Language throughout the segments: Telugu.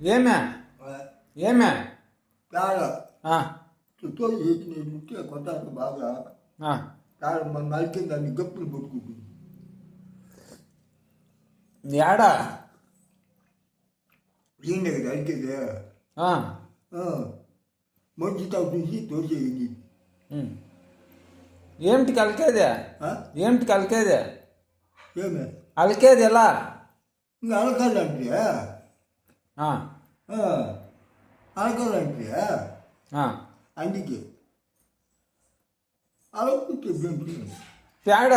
ఏమే? ఏమే? చుట్టూ చేసిన ముట్టే కొట్టాలి బాగా నలికింది దాన్ని గప్పులు పట్టుకుంటుంది ఏడా లేదు నలికేది ఆ, మంచి తావు చూసి తోసేయండి. ఏమిటి కలికేదే? ఏమిటి కలికేదే? ఏమే? అలికేది ఎలా? ఇంకా అలకాలంటే ఆ, అలకాలంటే ఆ. అందుకే అలకుంటే బెంకి పేడ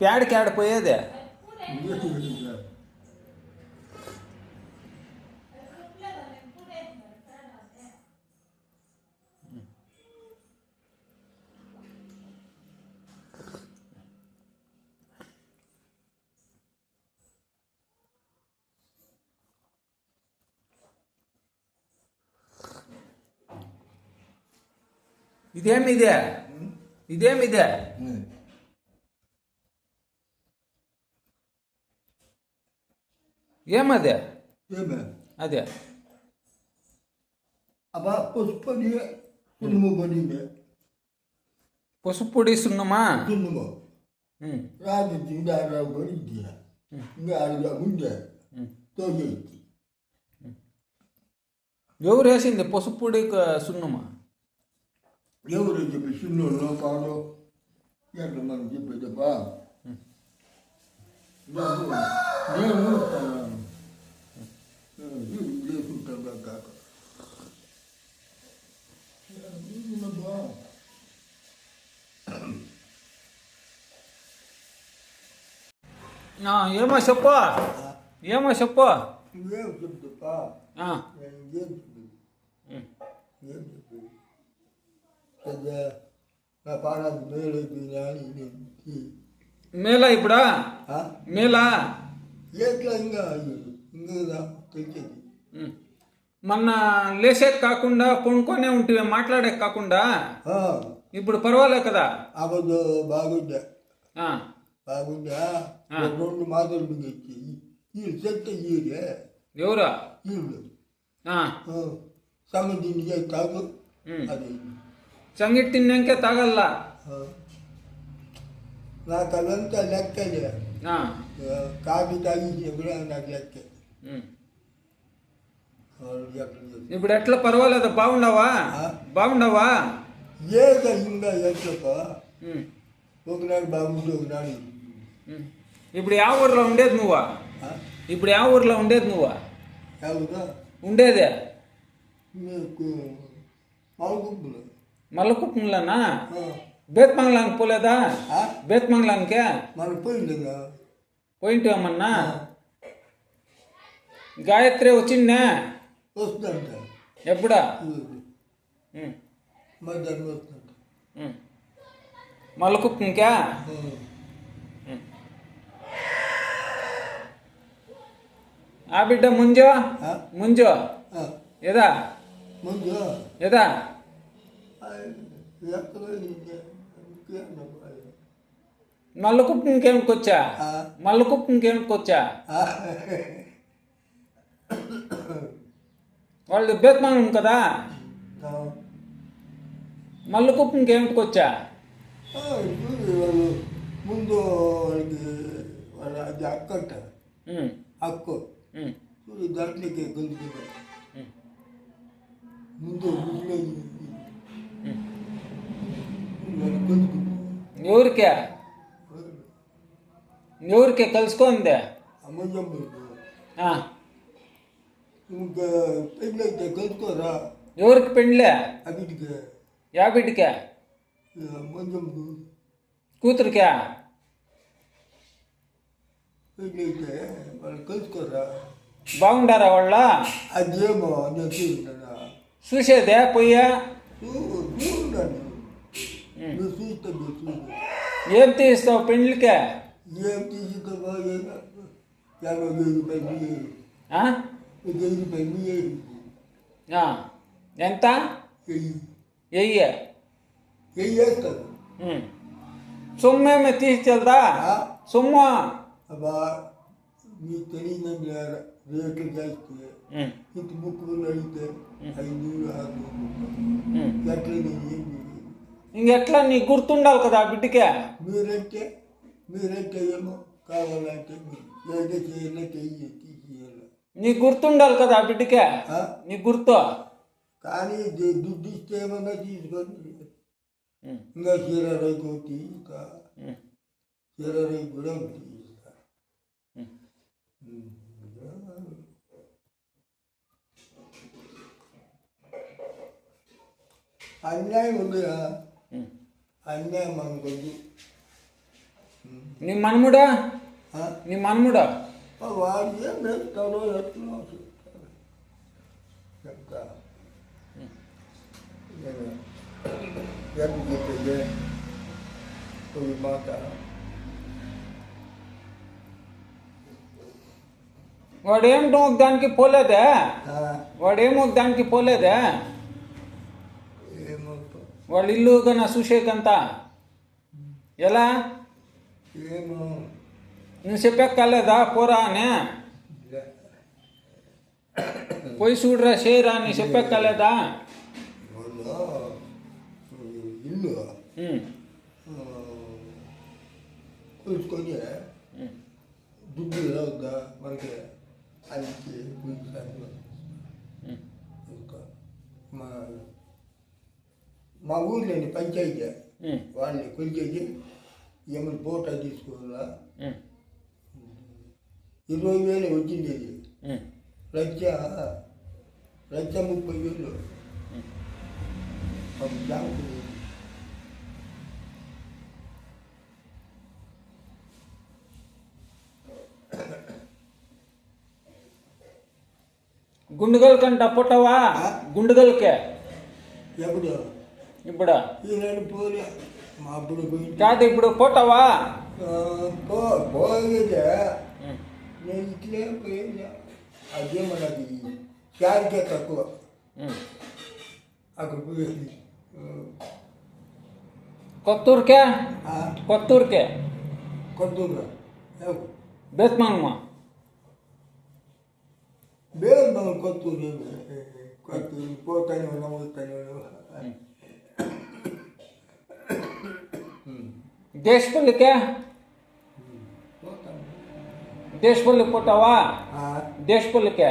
పేడకి ఆడిపోయేదే పేడకి ఆడిపోయేదే ఇదేమిదే ఇదేమిదే ఏమదే? ఏమే? అదే. పసుపడి సున్నుము పొడి సున్నమా? సున్నుము. ఉమ్, రాజు తిండారా పడింది ఇంకా అడిగా ఉండే. తోసేసి ఎవరు వేసింది? పసుపు పొడి క- సున్నమా? ఎవరు చెప్పి చిన్నోళ్ళు కాదు ఎట్లా మనం చెప్పేదప్పా నేను చేసుకుంటాను కాక ఆ, ఏమో చెప్పు ఏమో చెప్పు నువ్వేం చెప్తాపా ఆ, నేను ఏం చెప్పేది ఉమ్, ఏం చెప్పేది నేను మేలా ఇప్పుడా? మేలా? ఎట్లా ఇంకా ఇంకా తెలిసేది ఉమ్. మొన్న లేసేది కాకుండా పొనుకొనే ఉంటే మాట్లాడే కాకుండా? ఇప్పుడు పర్వాలే కదా? ఆ, బాగుందా ఆ. రెండు మాటలు మిగిల్చి వీళ్ళు చెత్త ఎవరా? వీళ్ళు సంగతి కాదు. అది. తాగల్లా ఆ. నాకు అదంతా లెక్కలే ఆ, ఆ, కాఫీ తాగి కూడా నాకు లెక్క ఉమ్. వాళ్ళు ఎక్కడ చేస్తారు. ఇప్పుడు ఎట్లా పర్వాలేదా బాగుండవా ఆ? బాగుండవా ఉమ్, ఒకనాడు బాగుంది ఒకనాడు ఉమ్. ఇప్పుడు యా ఊర్లో ఉండేది నువ్వా ఇప్పుడు యా ఊర్లో ఉండేది నువ్వా ఉండేదే మీకు మల్లకుప్పంలోనా? బేత్మంగళానికి పోలేదా? బేత్మంగళానికే? మన పోయిందిగా. పోయింటామన్నా గాయత్రి వచ్చిందే? వస్తుందంట. ఎప్పుడా? మధ్యాహ్నం వస్తుందంట. మల్లకుప్పంకా? ఆ. బిడ్డ ముంజో? ముంజో ఆ. ఎదా ముందు ఎదా ఆ, ఎక్కడ ఉంది? ఇంకేమన్నా? మల్లకుప్పంకి ఏమికొచ్చా ఆ. మల్లకుప్పంకి ఏమికొచ్చా ఆ. వాళ్ళు బేత్మంగళం కదా ఆ. మల్లకుప్పంకి ఏమికొచ్చా ఆ, ఇప్పుడు వాళ్ళు ముందు వాళ్ళకి వాళ్ళ అది అక్క అంట ఉమ్, అక్క ఉమ్, చూడు దాంట్లోకి గెలుచుకున్నారు ఉమ్, ముందు పెండ్లే అవిటికి యా బిడ్డకే అమ్మయ్యమ్మకు కూతురికే పెళ్ళైతే వాళ్ళు కలుసుకోరా బాగుండారా వాళ్ళ అదేమో నేను చూస్తానా చూసేదే పోయా ये तीस सौ पिंडल क्या ये तीस सौ का क्या हाँ हाँ? जनता? यही। है। यही है हम्म। सुम्मे में तीस चल रहा सुम्मा। अब तेरी नंबर रेट जाते हैं बुक बनाई थे आई न्यू आ गया क्या करेंगे ఇంకెట్లా నీకు గుర్తుండాలి కదా ఆ బిడ్డకే మీరంటే మీరంటే ఏమో కావాలంటే మీరు ఏదో చేయాలి చెయ్యి తీసేయాలి నీకు గుర్తుండాలి కదా ఆ బిడ్డకే ఆ? నీకు గుర్తు కానీ ది- దుడ్డు ఇస్తే ఏమన్నా తీసుకొని ఉమ్, ఇంకా చీర రైతు ఒకటి ఇంకా ఉమ్, చీర రైతు కూడా ఒకటి ఇస్తా. ఉమ్. ఉమ్. అన్యాయం ఉందిరా ఉమ్. అన్యాయం మనకొద్దు నీ మనముడా ఆ? నీ మనముడా వాడు ఏం చేస్తాడో ఎట్లా చెప్తాడు. చెప్తా నేను ఎట్లా చెప్పేది ఒక మాట వాడేమిటో ఒక దానికి పోలేదే ఆ, వాడేమో ఒక దానికి పోలేదే ఏమవుతా వాళ్ళ ఇల్లు కన్నా చూసేకంతా ఎలా ఏమో నువ్వు చెప్పక్కర్లేదా పోరా అని లే. పోయి చూడరా చేయరా అని చెప్పక్కర్లేదా వాళ్ళు ఇల్లు ఉమ్, ఆ, చూసుకొని ఉమ్, దుడ్డు అవుద్దా మనకి అదికి పిలిచాను ఉమ్, ఇంకా మా మా ఊర్లోని పంచాయతీ వాళ్ళని కొంచెం ఏమైనా తీసుకోవాలా ఉమ్, ఇరవై వేలు వచ్చింది ఇది ఉమ్, లక్ష లక్ష ముప్పై వేలు. బ్యాంకు గుండుగల్ కంట పుట్టవా? గుండుగల్కే. ఎప్పుడు? ఇప్పుడు ఈనాడు పోలే మా అప్పుడు కాదు ఇప్పుడు పోతావా పోయేదే నేను ఇట్లే పోయేదే అదే మనకి చారికే తక్కువ అక్కడ పోయేది కొత్తూరుకే కొత్తూరుకే కొత్తూరు బేస్మాంగమా బేస్మాంగ కొత్తూరు కొత్తూరు పోతాను పోతాను ఉన్నాం వస్తానే ఉన్నాం దేశపల్లికే పోతాను దేశపల్లి పోతావా ఆ, దేశపల్లికే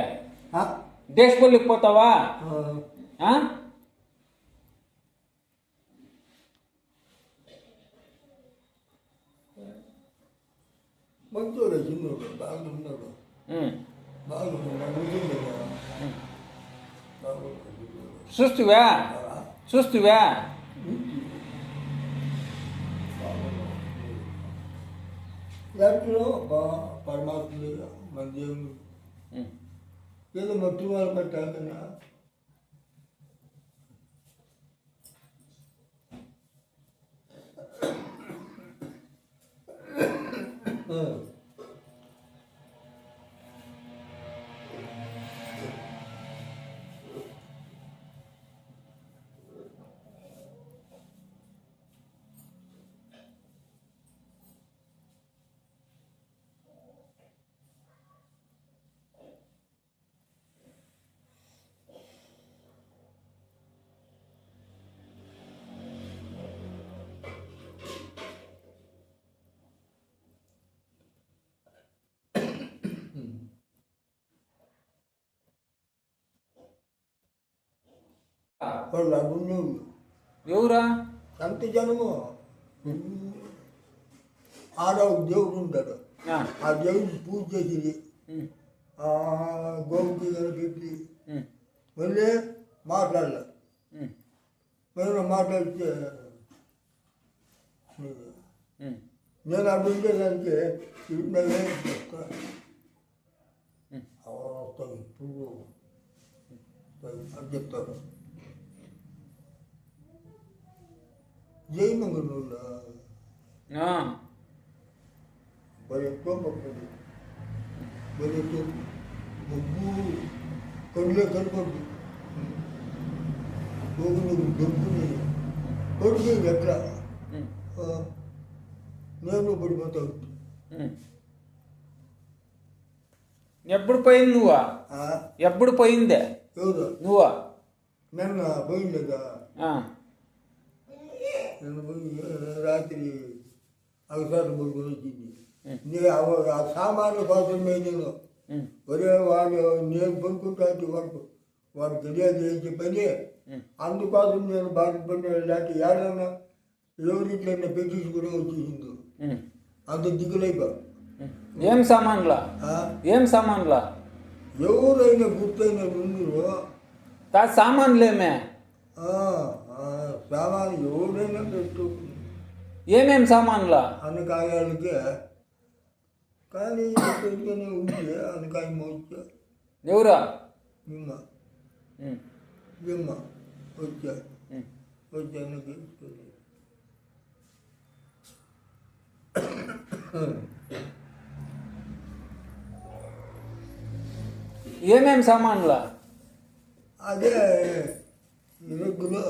ఆ, దేశపల్లికి పోతావా ఆ, ఆ? మంచోడు చిన్నోడు బాగున్నాడు ఉమ్. బాగున్నాడు బా పరమాత్మ మన దేవుడు. ఏదో మట్టి వాళ్ళు పెట్టాకన్నా వాళ్ళు ఆ. ఆ దేవుడికి పూజ చేసి ఉమ్. ఆ గోవుకి పెట్టి ఉమ్. మళ్ళీ మాట్లాడలే ఉమ్. మేము మాట్లాడితే ఉమ్. నేను అక్కడ ఉండేదానికి ఇప్పుడే చెప్తా జయమంగళూరులో ఎక్కువ పక్కది మరి ఎక్కువ ముగ్గు కళ్ళే కనపడదు. గోగులు దొరుకుని కొడుకు. ఆ, నేను పడిపోతా ఉమ్. ఎప్పుడు పోయింది నువ్వా? ఎప్పుడు పోయిందే? నువ్వా? నిన్న పోయిందా ఆ, నిన్న పోయి రాత్రి అవసరం పడుకుని వచ్చింది ఉం. నీ అవ- ఆ సామాన్ల కోసమే నేను ఉం, ఒరే వాడు నేను పడుకుంటా వరకు వాడు తెలియదు చేసే పని ఉం. అందుకోసం నేను బాధపడిన లేకపోతే ఏడన్నా ఎవరిట్లన్నా పెట్టించుకుని వచ్చేసింది ఉం, అంత దిగులైపో ఉం. ఏం సామాన్లా ఏం సామాన్లా ఎవరైనా గుర్తైన ముందు కాదు సామాన్లేమే సామాన్ ఎవరైనా పెట్టు. ఏమేం సామాన్లా? అనకాయాలకే కానీ ఇక్కడికనే ఉంటే అనకాయ వచ్చా ఎవరా? నిమ్మ. నిమ్మ వచ్చా. వచ్చాను ఏమేం సామాన్లా? అదే ఇరుగులు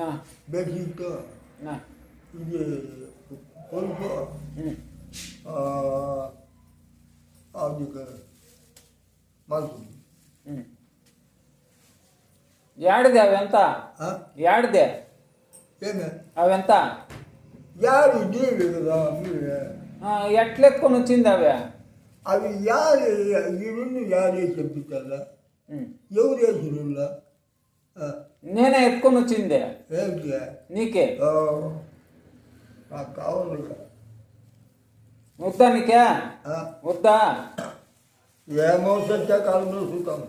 ఆ, బెడ్షీట్ ఆ, ఇది కొలుపు ఉం. అది మనసు ఉం. యాడిదే అవెంత యాడిదే ఏమే అవెంత యారు నీళ్ళు కదా మీరే ఆ, ఎట్లెత్తుకొని వచ్చింది అవే అవి యారు ఈ రెండు యారే చెప్తారా ఉం. ఎవరు వేసిరుల్లా నేనే ఎత్తుకొని వచ్చిందే. నీకే. నాకు కావాలి వద్దా నీకే? వద్దా? ఏమో సత్యకాలంలో చూద్దాం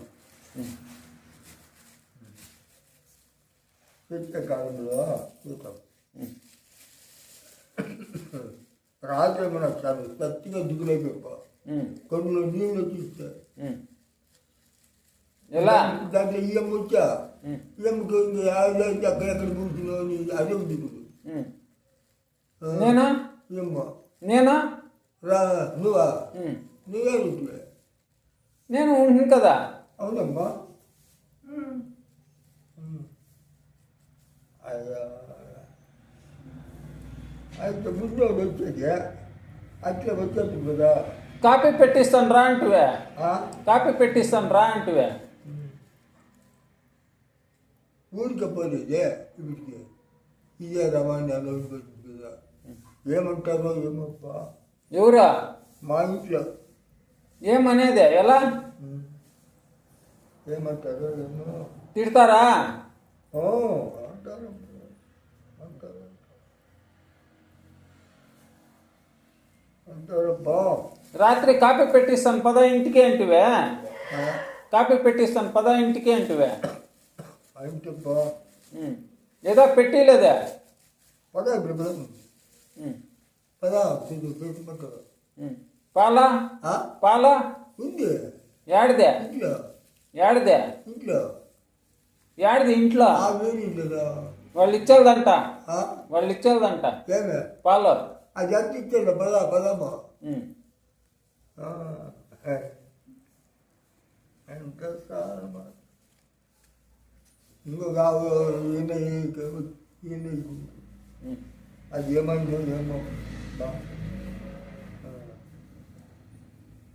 సత్యకాలంలో చూద్దాం. రాత్రి మనకు చాలా సత్తిగా దిగులైపోయి కడుపులో నీళ్ళు తీస్తే. ఎలా? దాంట్లో ఇయ్యం వచ్చా? యాదైతే అక్కడెక్కడ కూర్చున్నావు అదే దిగులు ఉం. నేనా? నేనా? రా నువ్వా. నువ్వే రుచులే నేను ఉంటుంది కదా? అవునమ్మా. అయ్యా. అయితే ముందు వచ్చేది. అట్లా వచ్చేది కదా. కాపీ పెట్టిస్తాను రా అంటువే? కాపీ పెట్టిస్తాను రా అంటువే. ఊరికే పోలేదే ఇప్పటికి ఇదే రవాణా అనుభవించింది కదా ఏమంటారో ఏమప్పా ఎవరా మా ఇంట్లో ఏమనేదే ఎలా. ఏమంటారో ఏమో తిడతారా ఓ అంటారు అంటారు అంటారబ్బా రాత్రి కాపీ పెట్టిస్తాను పద ఇంటికి అంటువే? కాపీ పెట్టిస్తాను పద ఇంటికి అంటువే ఏంటబ్బా. ఏదో పెట్టిలేదే. పద ఇప్పుడు పద. పద ఉం. పాలా? పాలా? ఉంది. యాడిదే? ఇంట్లో. యాడిదే? ఇంట్లో. యాడిది ఇంట్లో? వాళ్ళు ఇచ్చేదంట? వాళ్ళు ఇచ్చేదంట. పాలు? అది ఎంత ఇచ్చాడు పద పదమ్మా. ఎంత సారమా ఇంకొక ఈయన ఈయన. అది.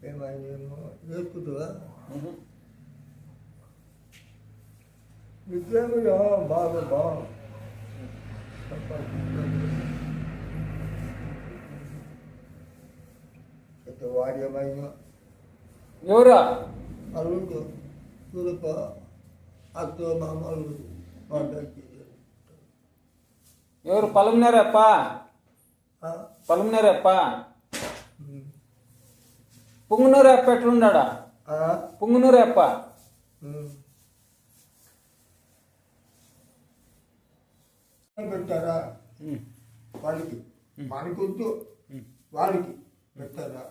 ఏమైందేమో వేసుకుంటావా ఉహు. విద్యామయ్యా బాగా బా. అయితే వాడు ఏమైందో? ఎవరా? అల్లుడు చూడప్ప. అత్త మామలు మాట్లాడి ఎవరు పలుమనేరప్ప? పలుమనేరప్ప? పుంగునూరు అప్ప ఎట్లున్నాడా? పుంగునూరు అప్ప పెట్టారా. వాళ్ళకి మనకొద్దు వాళ్ళకి పెట్టారా?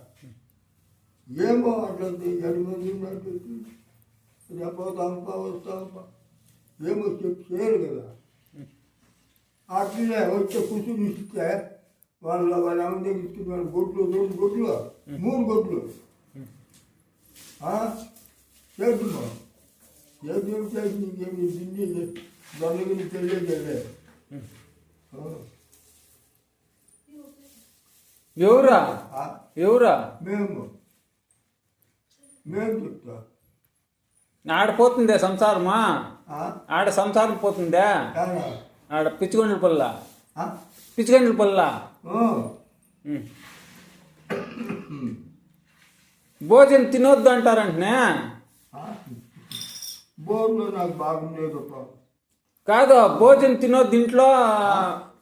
ఏమో అట్లంటే ఎనిమిది ఉన్నట్టు రేపోతాంపా వస్తాంపా ఏమో చెప్పి చేయరు కదా అట్లనే వచ్చే కూర్చుని ఇస్తే వాళ్ళ వాళ్ళ అమ్మ దగ్గర ఇస్తున్నారు గొడ్లు రెండు గొడ్లు మూడు గొడ్లు చేస్తున్నా చేతులు చేసి నీకేమి తిండి దొంగకి తెలియజేయలే ఎవరా ఆ, ఎవరా మేము మేము చెప్తా ఆడపోతుందే సంసారమా? ఆడ సంసారం పోతుందే. ఆడ పిచ్చిగొండల పల్ల? పిచ్చిగొండల పల్ల. భోజనం తినొద్దు అంటారంటనే. కాదు భోజనం తినొద్దు ఇంట్లో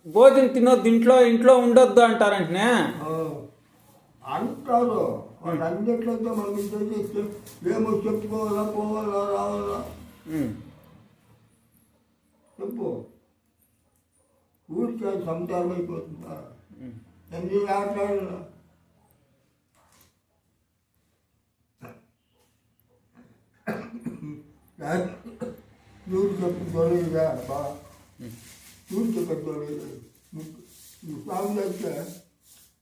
భోజనం తినొద్దు ఇంట్లో ఇంట్లో ఉండొద్దు అంటారంటనే. అంటారు. వాళ్ళు అన్నిట్లయితే మనం చేస్తే ఏమో చెప్పుకోవాలా పోవాలా రావాలా. చెప్పు. ఊరికే సంసారం అయిపోతుందా. ఎన్ని ఆటలు? ఊరు చెప్పు దొరకగా బా? ఊరు చెప్పు స్వామి అయితే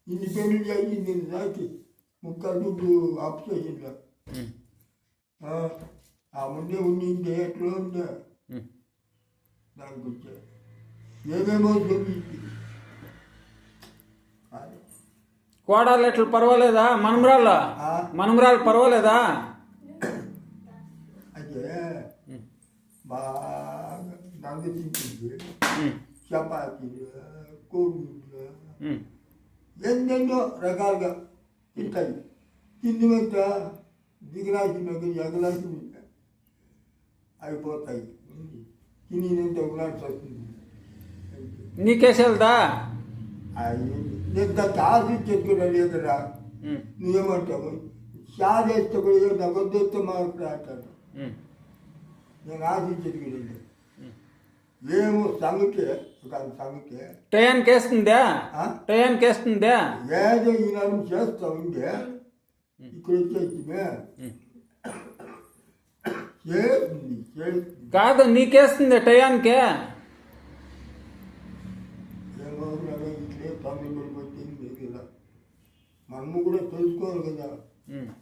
ఇన్ని పెళ్ళి చేసింది దాకి ముక్క దుడ్డు అప్పు చేసిందా ఉమ్. ఆ ముందే ఉండింది ఎట్లా ఉండే ఉమ్. దానికి వచ్చా ఏమేమో చూపించి కోడాలు ఎట్లా పర్వాలేదా మనమరాళ్ళు ఆ. మనమరాలు పర్వాలేదా అయితే ఉమ్. బాగా నంది తింటుంది ఉమ్. చపాతీలు కోడిగుడ్లు ఉమ్. ఎన్నెన్నో రకాలుగా తింటాయి తిండి వెంట దిగరాసిన ఎగలాసి అయిపోతాయి తినేంత ఒకలాంటి వస్తుంది నీకేసేల్దా అవి ఎంత చాసి చెట్టుకురా లేదురా. నువ్వేమంటావు షాదేస్తే కూడా నగొద్దేస్తే మాట్లాడతాను ఉమ్. నేను ఆశించేది ఏమో సంగతే ఒక సంగతే టయానికి వేస్తుందా ఆ? టయానికి వేస్తుందా ఏదో ఈనాడు చేస్తా ఉండే. ఇక్కడ వచ్చేసి ఉమ్. చేస్తుంది చేస్తుంది. కాదు నీకేస్తుంది టయానికే? మనము కూడా తెలుసుకోవాలి కదా.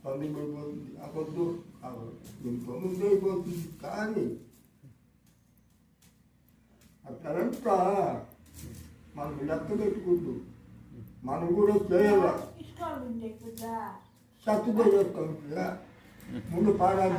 తొమ్మిది పడిపోతుంది అబద్ధం దీని తొమ్మిది అయిపోతుంది కానీ అట్లంతా మనం లెక్క పెట్టుకుంటూ మనం కూడా చేయాలి? చేస్తాం ముందు పాడాలి